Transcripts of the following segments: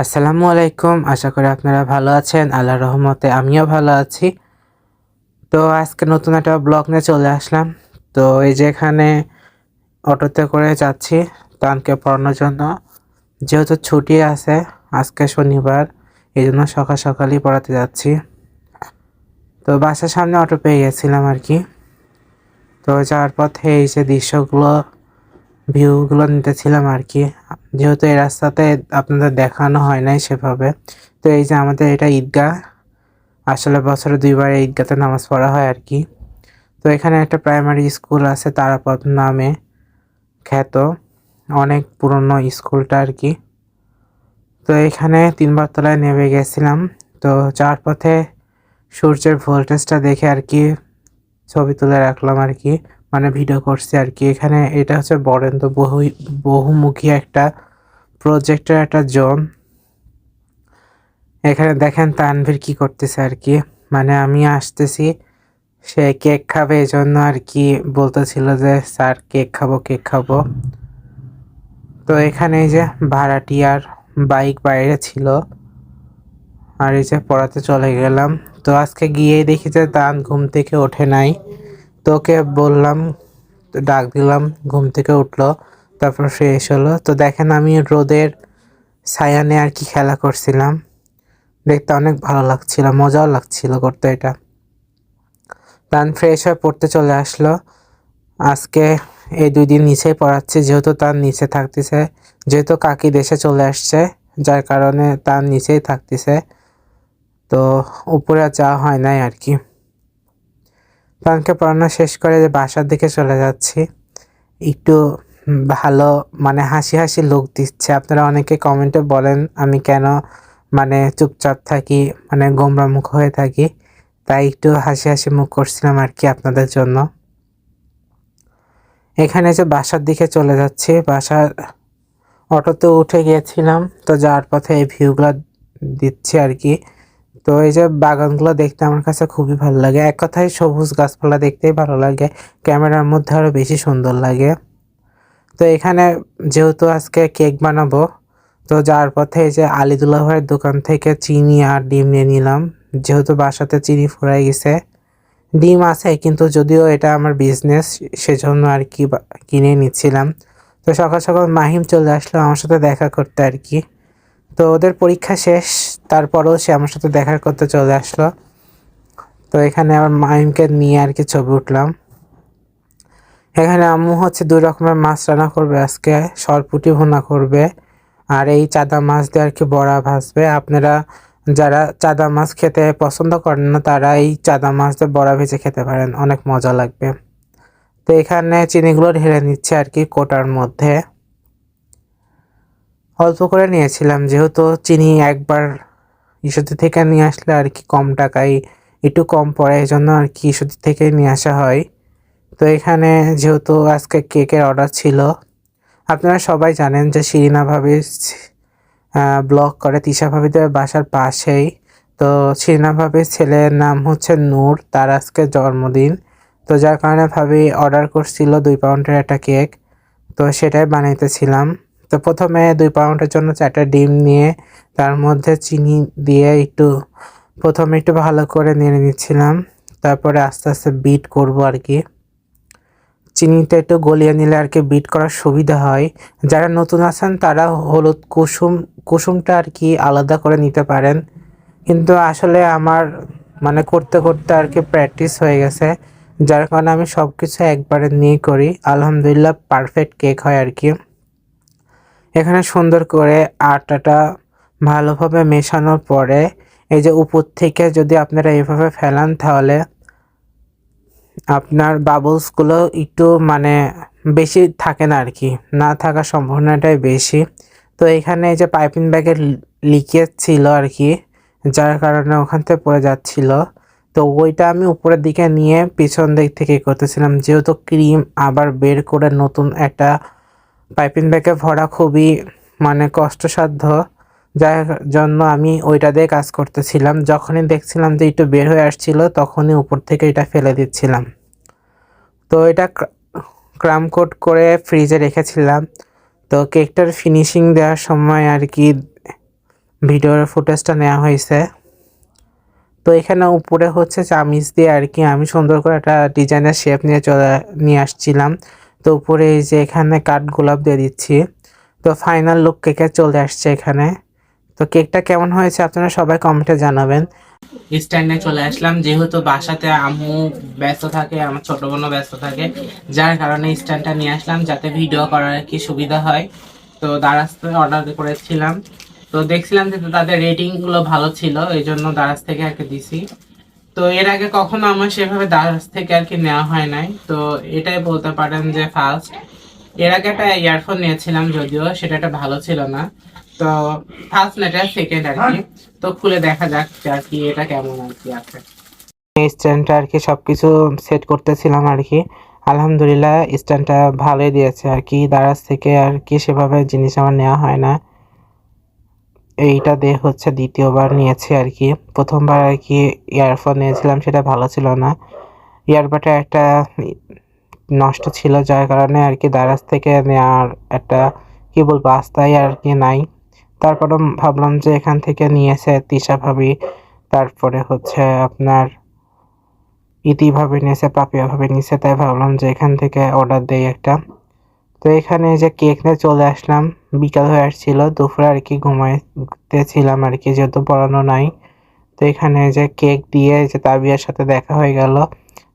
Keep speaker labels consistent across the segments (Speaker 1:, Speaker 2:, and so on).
Speaker 1: আসসালামু আলাইকুম। আশা করি আপনারা ভালো আছেন। আল্লাহ রহমতে আমিও ভালো আছি। তো আজকে নতুন একটা ব্লগ নিয়ে চলে আসলাম। তো এই যে এখানে অটোতে করে যাচ্ছি তানকে পড়ানোর জন্য। যেহেতু ছুটি আছে, আজকে শনিবার এই জন্য সকাল সকালই পড়াতে যাচ্ছি। তো বাসার সামনে অটো পেয়ে গেছিলাম আর কি। তো যাওয়ার পথে এই যে দৃশ্যগুলো ভিউগুলো নিতেছিলাম আর কি যেহেতু এই রাস্তাতে আপনাদের দেখানো হয় নাই সেভাবে। তো এই যে আমাদের এটা ঈদগাহ, আসলে বছরে দুইবার ঈদগাতে নামাজ পড়া হয় আর কি তো এখানে একটা প্রাইমারি স্কুল আছে তারাপথ নামে খ্যাত, অনেক পুরনো স্কুলটা আর কি তো এখানে তিনবার তলায় নেমে গেছিলাম। তো চার পথে সূর্যের ভোল্টেজটা দেখে আর কি ছবি তুলে রাখলাম আর কি মানে ভিডিও করছি আর কি। এখানে এটা হচ্ছে বরেন্দ্র বহু, বহুমুখী একটা প্রজেক্টের একটা জোন এখানে দেখেন তানভীর কি করতেছে আর কি। মানে আমি আসতেছি, সে কেক খাবে এই জন্য আর কি বলতেছিল যে, স্যার, কেক খাব কেক খাব। তো এখানে এই যে ভাড়াটিয়ার বাইক বাইরে ছিল, আর এই যে পড়াতে চলে গেলাম। তো আজকে গিয়েই দেখি যে তান ঘুম থেকে ওঠে নাই। তোকে বললাম, ডাক দিলাম, ঘুম থেকে উঠল, তারপর ফ্রেশ হলো। তো দেখেন আমি রোদের ছায়ানে আর কি খেলা করছিলাম। দেখতে অনেক ভালো লাগছিল, মজাও লাগছিল করতে এটা। তান ফ্রেশ হয়ে পড়তে চলে আসলো। আজকে এই দুই দিন নিচেই পড়াচ্ছে, যেহেতু তার নিচে থাকতেছে, যেহেতু কাকি দেশে চলে আসছে, যার কারণে তার নিচেই থাকতেছে। তো উপরে যাওয়া হয় নাই আর কি। তানকে পড়ানো শেষ করে যে বাসার দিকে চলে যাচ্ছি। একটু ভালো মানে হাসি হাসি লুক দিচ্ছে। আপনারা অনেকে কমেন্টে বলেন, আমি কেন মানে চুপচাপ থাকি মানে গোমরা মুখ হয়ে থাকি। তাই একটু হাসি হাসি মুখ করছিলাম আর কি আপনাদের জন্য। এখানে যে বাসার দিকে চলে যাচ্ছি, বাসার অটোতে উঠে গিয়েছিলাম তো যাওয়ার পথে এই ভিউগুলো দিচ্ছি আর কি। তো এই যে বাগানগুলো দেখতে আমার কাছে খুবই ভালো লাগে। এক কথায় সবুজ গাছপালা দেখতেই ভালো লাগে। ক্যামেরার মধ্যে আরও বেশি সুন্দর লাগে। তো এখানে যেহেতু আজকে কেক বানাবো, তো যাওয়ার পথে এই যে আলিদুল্লাহ ভাইয়ের দোকান থেকে চিনি আর ডিম নিয়ে নিলাম। যেহেতু বাসাতে চিনি ফুরাই গেছে। ডিম আছে, কিন্তু যদিও এটা আমার বিজনেস সেজন্য আর কি কিনে নিচ্ছিলাম। তো সকাল সকাল মাহিম চলে আসলো আমার সাথে দেখা করতে আর কি। তো ওদের পরীক্ষা শেষ। তারপরেও সে আমার সাথে দেখা করতে চলে আসলো। তো এখানে আমার মাহিমকে নিয়ে আর কি ছবি উঠলাম। এখানে আম্মু হচ্ছে দুই রকমের মাছ রান্না করবে আজকে, সরপুটি ভুনা করবে আর এই চাদা মাছ দিয়ে আর কি বড়া ভাজবে। আপনারা যারা চাদা মাছ খেতে পছন্দ করেন না, তারা এই চাদা মাছ দিয়ে বড়া ভেজে খেতে পারেন, অনেক মজা লাগবে। তো এখানে চিনিগুলো ঢেলে নিচ্ছে আর কি কোটার মধ্যে। অল্প করে নিয়েছিলাম, যেহেতু চিনি একবার ইস্যুতি থেকে নিয়ে আসলে আর কি কম টাকায়, একটু কম পড়ে এই জন্য আর কি ইস্যুতি থেকে নিয়ে আসা হয়। তো এখানে যেহেতু আজকে কেকের অর্ডার ছিল, আপনারা সবাই জানেন যে শিরিনা ভাবি ব্লগ করে তিশা ভাবিদের বাসার পাশেই। তো শিরিনা ভাবির ছেলের নাম হচ্ছে নূর, তার আজকে জন্মদিন। তো যার কারণে ভাবি অর্ডার করছিল দুই পাউন্ডের একটা কেক তো সেটাই বানাইতেছিলাম। তো প্রথমে দুই পাউন্ডের জন্য চারটা ডিম নিয়ে তার মধ্যে চিনি দিয়ে একটু, প্রথমে একটু ভালো করে নেড়ে নিচ্ছিলাম, তারপরে আস্তে আস্তে বিট করব আর কি। চিনিটা একটু গলিয়ে নিলে আর কি বিট করার সুবিধা হয়। যারা নতুন আছেন তারা হলুদ কুসুম, কুসুমটা আর কি আলাদা করে নিতে পারেন। কিন্তু আসলে আমার মানে করতে করতে আর কি প্র্যাকটিস হয়ে গেছে, যার কারণে আমি সব কিছু একবারে নিয়ে করি। আলহামদুলিল্লাহ পারফেক্ট কেক হয় আর কি। এখানে সুন্দর করে আটাটা ভালোভাবে মেশানোর পরে এই যে উপর থেকে যদি আপনারা এভাবে ফেলান তাহলে আপনার বাবলসগুলো একটু মানে বেশি থাকে না আর কি না থাকার সম্ভাবনাটাই বেশি। তো এখানে এই যে পাইপিং ব্যাগের লিকেজ ছিল আর কি যার কারণে ওখান থেকে পড়ে যাচ্ছিল। তো ওইটা আমি উপরের দিকে নিয়ে পিছন দিক থেকে করতেছিলাম, যেহেতু ক্রিম আবার বের করে নতুন একটা পাইপিং ব্যাগে ভরা খুবই মানে কষ্টসাধ্য। যার জন্য আমি ওইটা দিয়ে কাজ করতেছিলাম। যখনই দেখছিলাম যে একটু বের হয়ে আসছিল, তখনই উপর থেকে এটা ফেলে দিচ্ছিলাম। তো এটা কোট করে ফ্রিজে রেখেছিলাম। তো কেকটার ফিনিশিং দেওয়ার সময় আর কি ভিডিওর ফুটেজটা নেওয়া হয়েছে। তো এখানে উপরে হচ্ছে চামিচ দিয়ে আর কি আমি সুন্দর করে একটা ডিজাইনের শেপ নিয়ে চলে, নিয়ে আসছিলাম। তো উপরে এই যে এখানে কাঠ গোলাপ দিয়ে দিচ্ছি। তো ফাইনাল লুক কেকে চলে আসছে এখানে। তো কেকটা কেমন হয়েছে আপনারা সবাই কমেন্টে জানাবেন। স্ট্যান্ডে চলে আসলাম, যেহেতু বাসাতে আম্মু ব্যস্ত থাকে, আমার ছোট বোনও ব্যস্ত থাকে, যার কারণে স্ট্যান্ডটা নিয়ে আসলাম যাতে ভিডিও করার কি সুবিধা হয়। তো দারাজতে অর্ডার করেছিলাম। তো দেখছিলাম যে তাদের রেটিংগুলো ভালো ছিল এই জন্য দারাজ থেকে কি দিছি। তো এর আগে কখনো আমার সেভাবে দারাজ থেকে আর কি নেওয়া হয় নাই। তো এটাই বলতে পারেন যে ফার্স্ট এর আগে একটা ইয়ারফোন নিয়েছিলাম যদিও সেটা একটা ভালো ছিল না। তো ফার্স্ট না, এটা সেকেন্ড আর কি। তো খুলে দেখা যাক আর কি এটা কেমন আর কি আছে। স্ট্যান্ডটা আর কি সবকিছু সেট করতেছিলাম আর কি। আলহামদুলিল্লাহ স্ট্যান্ডটা ভালোই দিয়েছে আর কি। দারাজ থেকে আর কি সেভাবে জিনিস আমার নেওয়া হয় না। এইটা দিয়ে হচ্ছে দ্বিতীয়বার নিয়েছি আর কি। প্রথমবার আর কি ইয়ারফোন নিয়েছিলাম, সেটা ভালো ছিল না। ইয়ারবাডটা একটা নষ্ট ছিল, যার কারণে আর কি দারাজ থেকে নেওয়ার একটা, কি বলব, আস্থাই আর কি নাই। তারপরে ভাবলাম যে এখান থেকে নিয়েছে তিশা ভাবি, তারপরে হচ্ছে আপনার ইতিভাবে নিয়েছে পাপিয়াভাবে নিয়েছে, তাই ভাবলাম যে এখান থেকে অর্ডার দেই একটা। তো এখানে যে কেক নিয়ে চলে আসলাম, বিকাল হয়ে আসছিল, দুপুরে আর কি ঘুমাইতেছিলাম আর কি, যেহেতু পড়ানো নাই। তো এখানে যে কেক দিয়ে যে তাবিয়ার সাথে দেখা হয়ে গেল।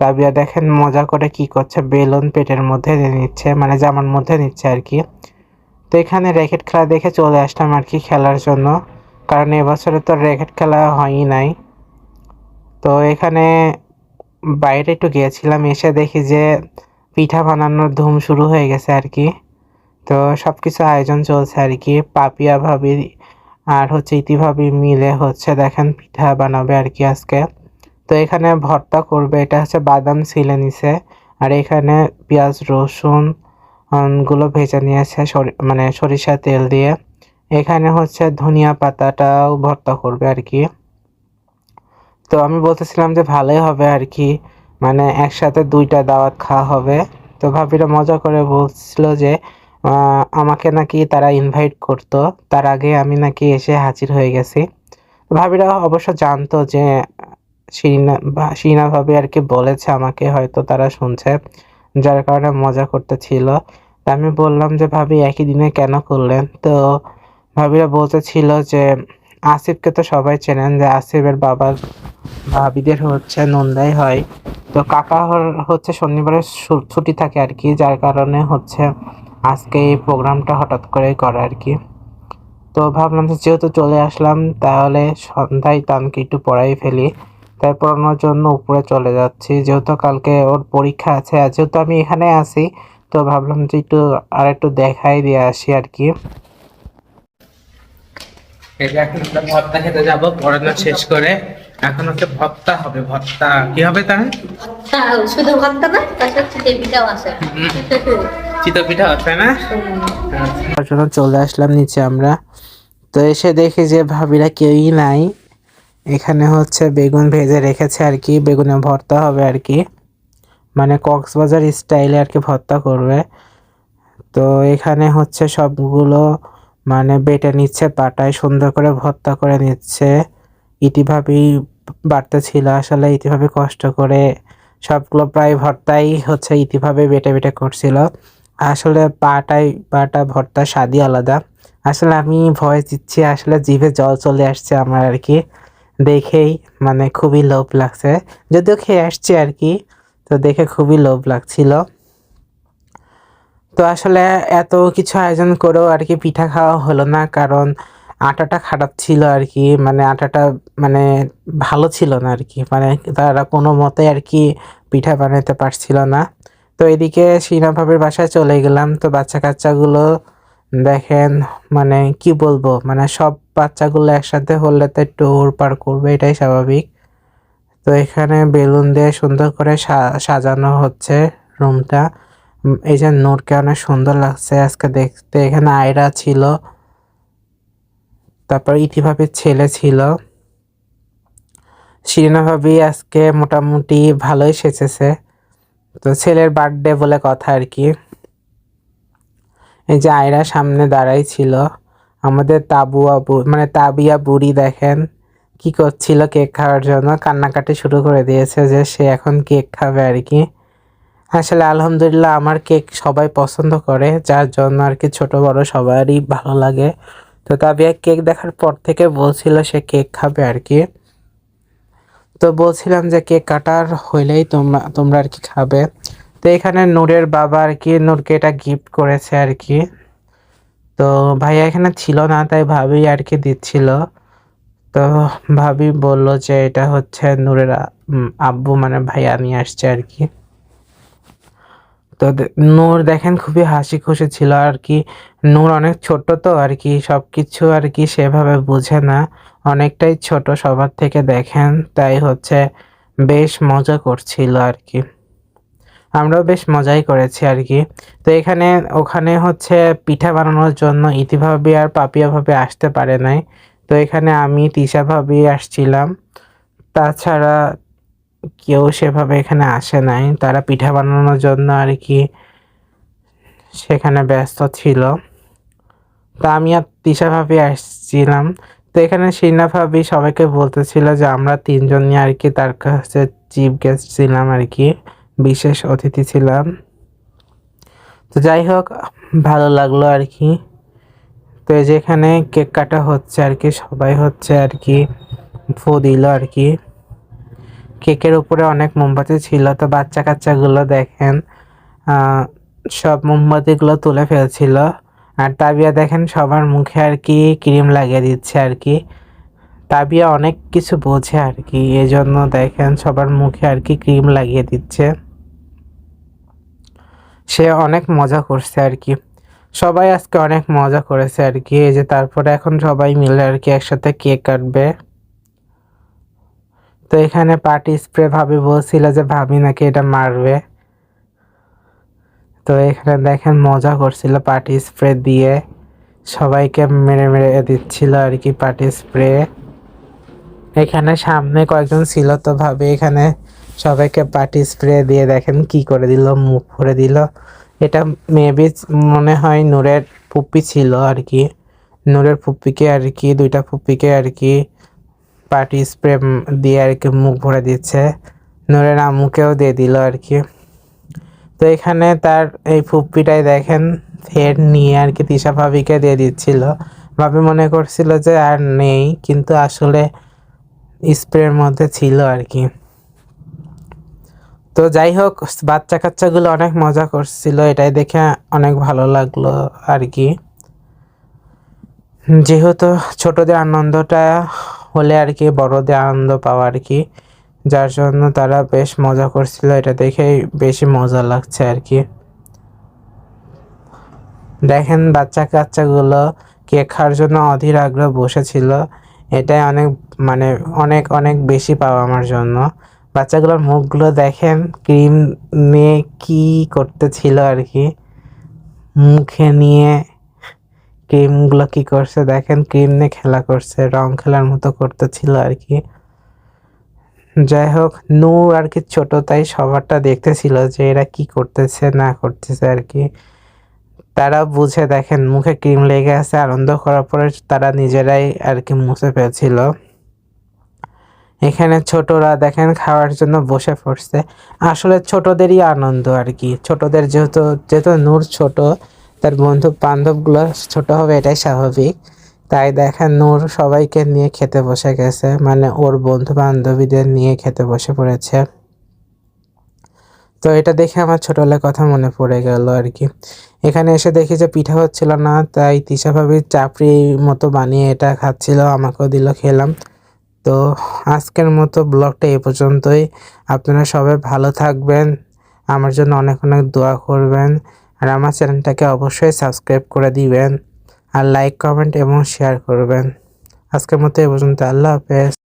Speaker 1: তাবিয়া দেখেন মজা করে কি করছে, বেলুন পেটের মধ্যে নিচ্ছে মানে জামার মধ্যে নিচ্ছে আর কি। তো এখানে র্যাকেট খেলা দেখে চলে আসলাম আর কি খেলার জন্য, কারণ এবছরে তো র্যাকেট খেলা হয়ই নাই। তো এখানে বাইরে একটু গিয়েছিলাম, এসে দেখি যে পিঠা বানানোর ধুম শুরু হয়ে গেছে আর কি। তো সব কিছু আয়োজন চলছে আর কি। পাপিয়া ভাবি আর হচ্ছে ইতিভাবি মিলে হচ্ছে দেখেন পিঠা বানাবে আর কি আজকে। তো এখানে ভর্তা করবে, এটা হচ্ছে বাদাম ছিলে নিছে। আর এখানে পেঁয়াজ, রসুনগুলো ভেজে নিয়েছে মানে সরিষা তেল দিয়ে। এখানে হচ্ছে ধনিয়া পাতাটাও ভর্তা করবে আর কি। তো আমি বলতেছিলাম যে ভালোই হবে আর কি। মানে একসাথে দুইটা দাওয়াত খাওয়া হবে। তো ভাবিরা মজা করে বলছিল যে আমাকে নাকি তারা ইনভাইট করতো। তার আগে আমি নাকি এসে হাজির হয়ে গেছি। ভাবিরা অবশ্য জানতো যে শিরিনা শিরিনা ভাবি আর কি বলেছে আমাকে, হয়তো তারা শুনছে, যার কারণে মজা করতেছিল। আমি বললাম যে, ভাবি, একই দিনে কেন করলেন? তো ভাবিরা বলতেছিল যে, আসিফকে তো সবাই চেনেন যে, আসিফের বাবার ভাবিদের হচ্ছে, নন্দাই হয়। তো কাকা হচ্ছে শনিবারে ছুটি থাকে আর কি, যার কারণে হচ্ছে আজকে এই প্রোগ্রামটা হঠাৎ করে করে আর কি। তো ভাবলাম যে যেহেতু চলে আসলাম, তাহলে সন্ধ্যায় তানকে একটু পড়াই ফেলি। তাই পড়ানোর জন্য উপরে চলে যাচ্ছি। যেহেতু কালকে ওর পরীক্ষা আছে, আর যেহেতু আমি এখানে আছি, তো ভাবলাম যে একটু আর একটু দেখাই দিয়ে আসি আর কি। এখন খেতে যাব, পড়ানো শেষ করে এখন হচ্ছে ভর্তা হবে ভর্তা কি হবে তার
Speaker 2: শুধু ভর্তা না তার সাথে চিতই পিঠাও আছে।
Speaker 1: চিতই পিঠা আছে না? জন্য চলে আসলাম নিচে আমরা। তো এসে দেখি যে ভাবিরা কেউই নাই। এখানে হচ্ছে বেগুন ভেজে রেখেছে আর কি বেগুনে ভর্তা হবে আর কি। মানে কক্সবাজার স্টাইলে আর কি ভর্তা করবে। তো এখানে হচ্ছে সবগুলো মানে বেটে নিচ্ছে পাটায় সুন্দর করে ভর্তা করে নিচ্ছে। ইতিভাবেই বাড়তে ছিল, আসলে ইতিভাবে কষ্ট করে সবগুলো প্রায় ভর্তাই হচ্ছে ইতিভাবে বেটে বেটে করছিল। আসলে পাটাই, পাটা, ভর্তা, স্বাদই আলাদা। আসলে আমি ভয় দিচ্ছি, আসলে জিভে জল চলে আসছে আমার আর কি দেখেই মানে খুবই লোভ লাগছে। যদিও খেয়ে আসছি আর কি তো দেখে খুবই লোভ লাগছিল। তো আসলে এত কিছু আয়োজন করেও আর কি পিঠা খাওয়া হলো না, কারণ আটাটা খারাপ ছিল আর কি মানে আটাটা মানে ভালো ছিল না আর কি মানে তারা কোনো মতে আর কি পিঠা বানাতে পারছিল না। তো এদিকে সিনা ভাবের বাসায় চলে গেলাম, তো বাচ্চা কাচ্চাগুলো দেখেন মানে কি বলব মানে সব বাচ্চাগুলো একসাথে হলে তো একটু পার করবে, এটাই স্বাভাবিক। তো এখানে বেলুন দিয়ে সুন্দর করে সাজানো হচ্ছে রুমটা। এই যে নোটকে অনেক সুন্দর লাগছে, আজকে দেখতে এখানে আয়রা ছিল। তারপর ইতিভাবে ছেলে ছিল। শিরিনা ভাবি আজকে মোটামুটি ভালোই সেচেছে তো ছেলের বার্থডে বলে কথা আর কি। এই যে আয়রা সামনে দাঁড়াই ছিল। আমাদের তাবুয়া মানে তাবিয়া বুড়ি দেখেন কি করছিল কেক খাওয়ার জন্য। কান্নাকাটি শুরু করে দিয়েছে যে সে এখন কেক খাবে আর কি। আসলে আলহামদুলিল্লাহ আমার কেক সবাই পছন্দ করে, যার জন্য আর কি ছোট বড় সবারই ভালো লাগে। তো তাবিয়া কেক দেখার পর থেকে বলছিল সে কেক খাবে আর কি। তো বলছিলাম যে কেক কাটার হইলেই তোমরা তোমরা আর কি খাবে। তো এখানে নূরের বাবা আর কি নূরকে এটা গিফট করেছে আর কি। তো ভাইয়া এখানে ছিল না, তাই ভাবি আর কি দিচ্ছিল। তো ভাবি বলল যে এটা হচ্ছে নূরের আব্বু মানে ভাইয়া নিয়ে আসছে আর কি। তো নূর দেখেন খুবই হাসি খুশি ছিল আর কি। নূর অনেক ছোট তো আর কি সব কিছু আর কি সেভাবে বোঝে না। অনেকটাই ছোট সবার থেকে দেখেন, তাই হচ্ছে বেশ মজা করছিল আর কি। আমরাও বেশ মজাই করেছি আর কি। তো এখানে, ওখানে হচ্ছে পিঠা বানানোর জন্য ইতিভাবে আর পাপিয়াভাবে আসতে পারে নাই। তো এখানে আমি, তিশা আসছিলাম। তাছাড়া কেউ সেভাবে এখানে আসে নাই। তারা পিঠা বানানোর জন্য আর কি সেখানে ব্যস্ত ছিল। তা আমি আর তিশা ভাবি আসছিলাম। তো এখানে সিনা ভাবি সবাইকে বলতেছিল যে, আমরা তিনজন নিয়ে আর কি তার কাছে চিফ গেস্ট ছিলাম আর কি বিশেষ অতিথি ছিলাম। তো যাই হোক, ভালো লাগল আর কি তো এই যে এখানে কেক কাটা হচ্ছে আর কি সবাই হচ্ছে আর কি ফু দিল আর কি কেকের উপরে অনেক মোমবাতি ছিল, তো বাচ্চা কাচ্চাগুলো দেখেন সব মোমবাতিগুলো তুলে ফেলছিল। আর তাবিয়া দেখেন, সবার মুখে আর কি ক্রিম লাগিয়ে দিচ্ছে আর কি। তাবিয়া অনেক কিছু বোঝে আর কি এই জন্য দেখেন সবার মুখে আর কি ক্রিম লাগিয়ে দিচ্ছে। সে অনেক মজা করছে আর কি। সবাই আজকে অনেক মজা করেছে আর কি, এই যে তারপরে এখন সবাই মিলে আর কি একসাথে কেক কাটবে। তো এখানে পার্টি স্প্রে ভাবি বলছিল যে ভাবি নাকি এটা মারবে। তো এখানে দেখেন মজা করছিল পার্টি স্প্রে দিয়ে। সবাইকে মেরে মেরে দিচ্ছিল আর কি পার্টি স্প্রে। এখানে সামনে কয়েকজন ছিল তো ভাবে এখানে সবাইকে পার্টি স্প্রে দিয়ে দেখেন কি করে দিল, মুখ ভরে দিল। এটা মেবি মনে হয় নূরের পুপ্পি ছিল আর কি। নূরের পুপ্পিকে আর কি, দুইটা পুপ্পিকে আর কি পার্টি স্প্রে দিয়ে আর কি মুখ ভরে দিচ্ছে। নূরের আম্মুকেও দিয়ে দিল আর কি। তো এখানে তার এই ফুপ্পিটাই দেখেন ফের নিয়ে আর কি তিশা ভাবিকে দিয়ে দিচ্ছিল। ভাবি মনে করছিল যে আর নেই, কিন্তু আসলে স্প্রের মধ্যে ছিল আর কি। তো যাই হোক বাচ্চা কাচ্চাগুলো অনেক মজা করছিল, এটাই দেখে অনেক ভালো লাগল আর কি। যেহেতু ছোটদের আনন্দটা হলে আর কি, বড়দের আনন্দ পাওয়া আর কি। যার জন্য তারা বেশ মজা করছিল, এটা দেখেই বেশি মজা লাগছে আর কি। দেখেন বাচ্চা কাচ্চাগুলো কেক খাওয়ার জন্য অধীর আগ্রহ বসেছিল, এটাই অনেক মানে অনেক অনেক বেশি পাওয়া আমার জন্য। বাচ্চাগুলোর মুখগুলো দেখেন, ক্রিম নিয়ে কি করতেছিল আর কি। মুখে নিয়ে ক্রিমগুলো কি করছে? দেখেন ক্রিম নিয়ে খেলা করছে, রং খেলার মতো করতেছিল আর কি। যাই হোক নূর আর কি ছোট, তাই সবারটা দেখতেছিল যে এরা কি করতেছে, না করতেছে আর কি। তারা বুঝে দেখেন মুখে ক্রিম লেগে আছে, আনন্দ করার পরে তারা নিজেরাই আর কি মুছে ফেলছিল। এখানে ছোটরা দেখেন খাওয়ার জন্য বসে পড়ছে। আসলে ছোটদেরই আনন্দ আর কি। ছোটদের যেহেতু যেহেতু নূর ছোট তার বন্ধু বান্ধবগুলো ছোট হবে, এটাই স্বাভাবিক। তাই দেখেন নূর সবাইকে নিয়ে খেতে বসে গেছে মানে ওর বন্ধু বান্ধবীদের নিয়ে খেতে বসে পড়েছে। তো এটা দেখে আমার ছোটবেলার কথা মনে পড়ে গেল আর কি। এখানে এসে দেখি যে পিঠা হচ্ছিল না, তাই তিশা ভাবির চাপড়ি মতো বানিয়ে এটা খাচ্ছিল, আমাকেও দিল, খেলাম। তো আজকের মতো ব্লগটা এ পর্যন্তই। আপনারা সবাই ভালো থাকবেন, আমার জন্য অনেক অনেক দোয়া করবেন। আর আমার চ্যানেলটাকে অবশ্যই সাবস্ক্রাইব করে দিবেন আর লাইক, কমেন্ট এবং শেয়ার করবেন। আজকের মতো এ পর্যন্ত। আল্লাহ হাফেজ।